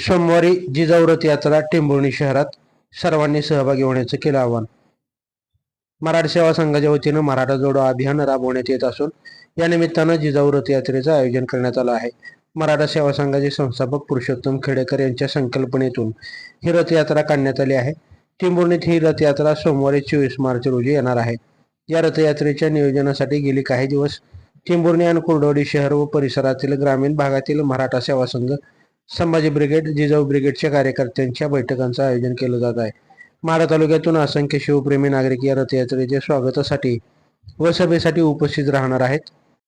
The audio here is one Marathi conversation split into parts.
सोमवारी जिजाऊ रथयात्रा टेंभुर्णी शहरात सर्वांनी सहभागी होण्याचं केलं आवाहन. मराठा सेवा संघाच्या वतीनं मराठा जोडो अभियान राबवण्यात येत असून या निमित्तानं जिजाऊ रथ यात्रेचं आयोजन करण्यात आलं आहे. मराठा सेवा संघाचे संस्थापक पुरुषोत्तम खेडेकर यांच्या संकल्पनेतून ही रथयात्रा काढण्यात आली आहे. टेंभुर्णीत ही रथयात्रा सोमवारी चोवीस मार्च रोजी येणार आहे. या रथयात्रेच्या नियोजनासाठी गेली काही दिवस टेंभुर्णी आणि कुर्डोडी शहर व परिसरातील ग्रामीण भागातील मराठा सेवा संघ संभाजी ब्रिगेड जिजाऊ ब्रिगेडच्या कार्यकर्त्यांच्या बैठकांचं आयोजन केलं जात आहे. माढा तालुक्यातून असंख्य शिवप्रेमी नागरिक या रथयात्रेच्या स्वागतासाठी व सभेसाठी उपस्थित राहणार आहेत.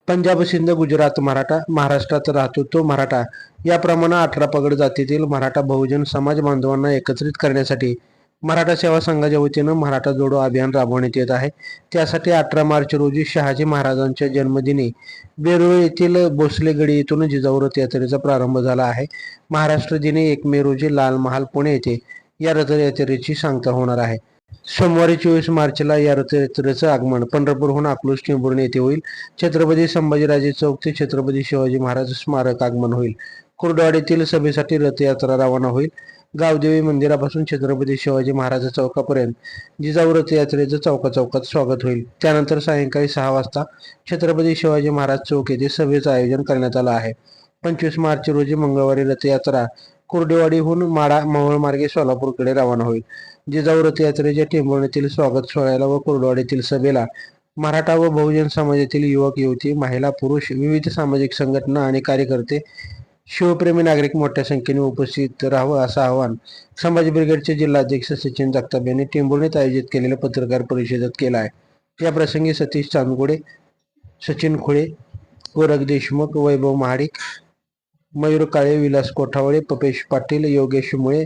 पंजाब सिंध गुजरात मराठा महाराष्ट्रात राहतो तो मराठा याप्रमाणे अठरा पगड जातीतील मराठा बहुजन समाज बांधवांना एकत्रित करण्यासाठी मराठा सेवा संघाच्या वतीनं मराठा जोडो अभियान राबवण्यात येत आहे. त्यासाठी अठरा मार्च रोजी शहाजी महाराजांच्या जन्मदिनी बेरुळ येथील भोसलेगडी येथून जिजाऊ रथ यात्रेचा प्रारंभ झाला आहे. महाराष्ट्र दिनी एक मे रोजी लाल महाल पुणे येथे या रथयात्रेची सांगता होणार आहे. सोमवारी चोवीस मार्चला या रथयात्रेचं आगमन पंढरपूरहून अकलूज टेंभुर्णी येथे होईल. छत्रपती संभाजीराजे चौक ते छत्रपती शिवाजी महाराज स्मारक आगमन होईल. कुर्डवाडीतील सभेसाठी रथयात्रा रवाना होईल. गावदेवी मंदिरापासून छत्रपती शिवाजी महाराज चौकापर्यंत जिजाऊ रथयात्रेचं चौका चौकात स्वागत होईल. त्यानंतर सायंकाळी सहा वाजता छत्रपती शिवाजी महाराज चौक येथे सभेचं आयोजन करण्यात आलं आहे. पंचवीस मार्च रोजी मंगळवारी रथयात्रा कुर्डेवाडीहून माडा मवळ मार्गे सोलापूरकडे रवाना होईल. जिजाऊ रथयात्रेच्या टेंभुर्णीतील स्वागत सोहळ्याला व कुर्डवाडीतील सभेला मराठा व बहुजन समाजातील युवक युवती महिला पुरुष विविध सामाजिक संघटना आणि कार्यकर्ते शिवप्रेमी नागरिक मोठ्या संख्येने उपस्थित राहावं असं आवाहन संभाजी ब्रिगेडचे जिल्हाध्यक्ष सचिन जगताप यांनी टेंभुर्णीत आयोजित केलेल्या पत्रकार परिषदेत केलं आहे या प्रसंगी सतीश चांदगुडे सचिन खुळे गोरख देशमुख वैभव महाडिक मयूर काळे विलास कोठावळे पपेश पाटील योगेश मुळे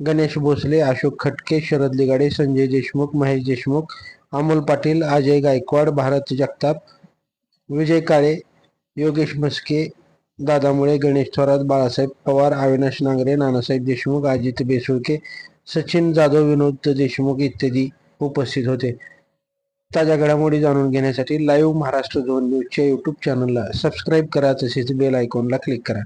गणेश भोसले अशोक खटके शरद लिगाडे संजय देशमुख महेश देशमुख अमोल पाटील अजय गायकवाड भारत जगताप विजय काळे योगेश मस्के दादामुळे गणेश थोरात बाळासाहेब पवार अविनाश नांगरे नानासाहेब देशमुख अजित बेसुळके सचिन जाधव विनोद देशमुख इत्यादी उपस्थित होते. ताज्या घडामोडी जाणून घेण्यासाठी लाईव्ह महाराष्ट्र झोन न्यूजच्या यूट्यूब चॅनलला सबस्क्राईब करा तसेच बेल आयकॉनला क्लिक करा.